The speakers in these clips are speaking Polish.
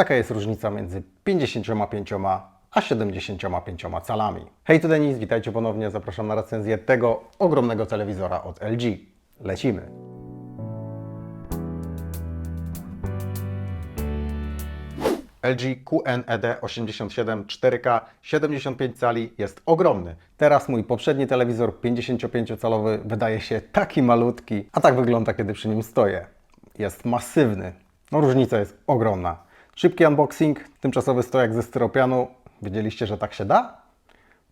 Taka jest różnica między 55 a 75 calami. Hej, to Denis, witajcie ponownie. Zapraszam na recenzję tego ogromnego telewizora od LG. Lecimy. LG QNED 87 4K 75 cali jest ogromny. Teraz mój poprzedni telewizor 55-calowy wydaje się taki malutki, a tak wygląda, kiedy przy nim stoję. Jest masywny. No różnica jest ogromna. Szybki unboxing, tymczasowy stojak ze styropianu. Wiedzieliście, że tak się da?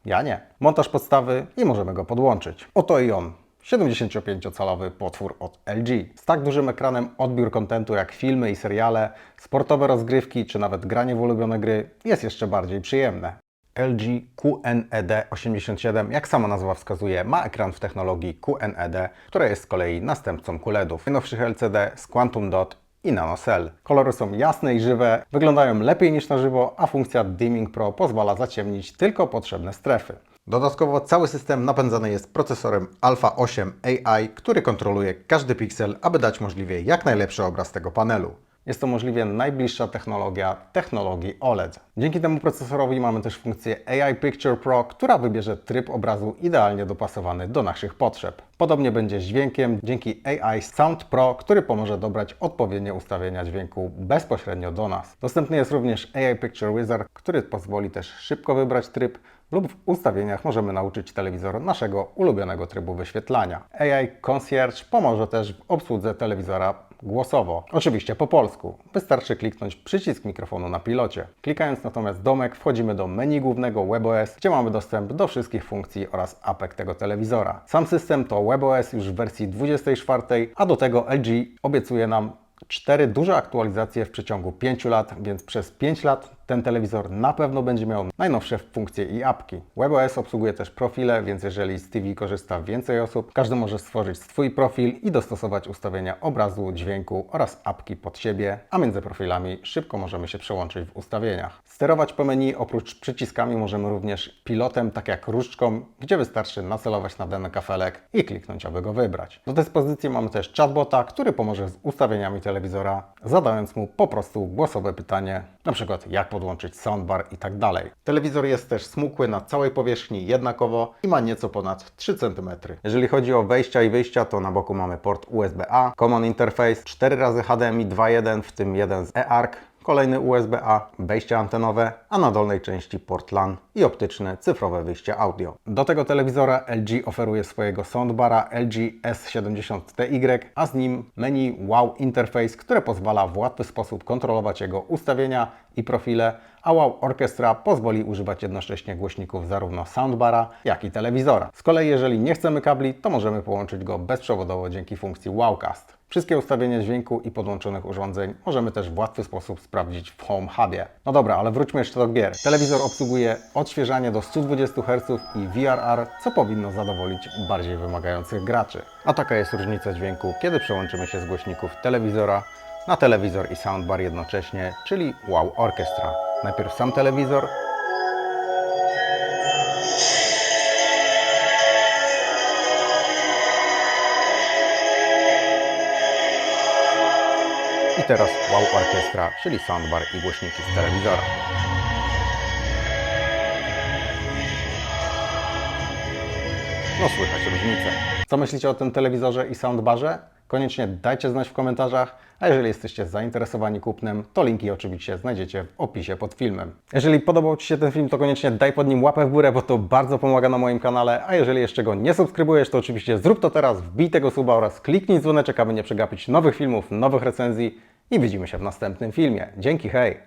Ja nie. Montaż podstawy i możemy go podłączyć. Oto i on. 75-calowy potwór od LG. Z tak dużym ekranem odbiór kontentu jak filmy i seriale, sportowe rozgrywki czy nawet granie w ulubione gry jest jeszcze bardziej przyjemne. LG QNED 87, jak sama nazwa wskazuje, ma ekran w technologii QNED, która jest z kolei następcą QLEDów, najnowszych LCD z Quantum Dot i NanoCell. Kolory są jasne i żywe, wyglądają lepiej niż na żywo, a funkcja Dimming Pro pozwala zaciemnić tylko potrzebne strefy. Dodatkowo cały system napędzany jest procesorem Alpha 8 AI, który kontroluje każdy piksel, aby dać możliwie jak najlepszy obraz tego panelu. Jest to możliwie najbliższa technologia technologii OLED. Dzięki temu procesorowi mamy też funkcję AI Picture Pro, która wybierze tryb obrazu idealnie dopasowany do naszych potrzeb. Podobnie będzie z dźwiękiem dzięki AI Sound Pro, który pomoże dobrać odpowiednie ustawienia dźwięku bezpośrednio do nas. Dostępny jest również AI Picture Wizard, który pozwoli też szybko wybrać tryb lub w ustawieniach możemy nauczyć telewizor naszego ulubionego trybu wyświetlania. AI Concierge pomoże też w obsłudze telewizora głosowo. Oczywiście po polsku. Wystarczy kliknąć przycisk mikrofonu na pilocie. Klikając natomiast domek wchodzimy do menu głównego WebOS, gdzie mamy dostęp do wszystkich funkcji oraz apek tego telewizora. Sam system to WebOS już w wersji 24, a do tego LG obiecuje nam cztery duże aktualizacje w przeciągu 5 lat, więc przez 5 lat ten telewizor na pewno będzie miał najnowsze funkcje i apki. WebOS obsługuje też profile, więc jeżeli z TV korzysta więcej osób, każdy może stworzyć swój profil i dostosować ustawienia obrazu, dźwięku oraz apki pod siebie, a między profilami szybko możemy się przełączyć w ustawieniach. Sterować po menu oprócz przyciskami możemy również pilotem, tak jak różdżką, gdzie wystarczy nacelować na dany kafelek i kliknąć, aby go wybrać. Do dyspozycji mamy też chatbota, który pomoże z ustawieniami telewizora, zadając mu po prostu głosowe pytanie, przykład jak podłączyć soundbar i tak dalej. Telewizor jest też smukły na całej powierzchni jednakowo i ma nieco ponad 3 cm. Jeżeli chodzi o wejścia i wyjścia, to na boku mamy port USB-A, Common Interface, 4 razy HDMI 2.1, w tym jeden z eARC, kolejny USB-A, wejście antenowe, a na dolnej części port LAN i optyczne cyfrowe wyjście audio. Do tego telewizora LG oferuje swojego soundbara LG S70TY, a z nim menu Wow Interface, które pozwala w łatwy sposób kontrolować jego ustawienia i profile, a Wow Orchestra pozwoli używać jednocześnie głośników zarówno soundbara, jak i telewizora. Z kolei jeżeli nie chcemy kabli, to możemy połączyć go bezprzewodowo dzięki funkcji Wowcast. Wszystkie ustawienia dźwięku i podłączonych urządzeń możemy też w łatwy sposób sprawdzić w Home Hubie. No dobra, ale wróćmy jeszcze do gier. Telewizor obsługuje odświeżanie do 120 Hz i VRR, co powinno zadowolić bardziej wymagających graczy. A taka jest różnica dźwięku, kiedy przełączymy się z głośników telewizora na telewizor i soundbar jednocześnie, czyli Wow Orchestra. Najpierw sam telewizor, teraz Wow Orchestra, czyli soundbar i głośniki z telewizora. No słychać różnicę. Co myślicie o tym telewizorze i soundbarze? Koniecznie dajcie znać w komentarzach, a jeżeli jesteście zainteresowani kupnem, to linki oczywiście znajdziecie w opisie pod filmem. Jeżeli podobał Ci się ten film, to koniecznie daj pod nim łapę w górę, bo to bardzo pomaga na moim kanale, a jeżeli jeszcze go nie subskrybujesz, to oczywiście zrób to teraz, wbij tego suba oraz kliknij dzwoneczek, aby nie przegapić nowych filmów, nowych recenzji i widzimy się w następnym filmie. Dzięki, hej!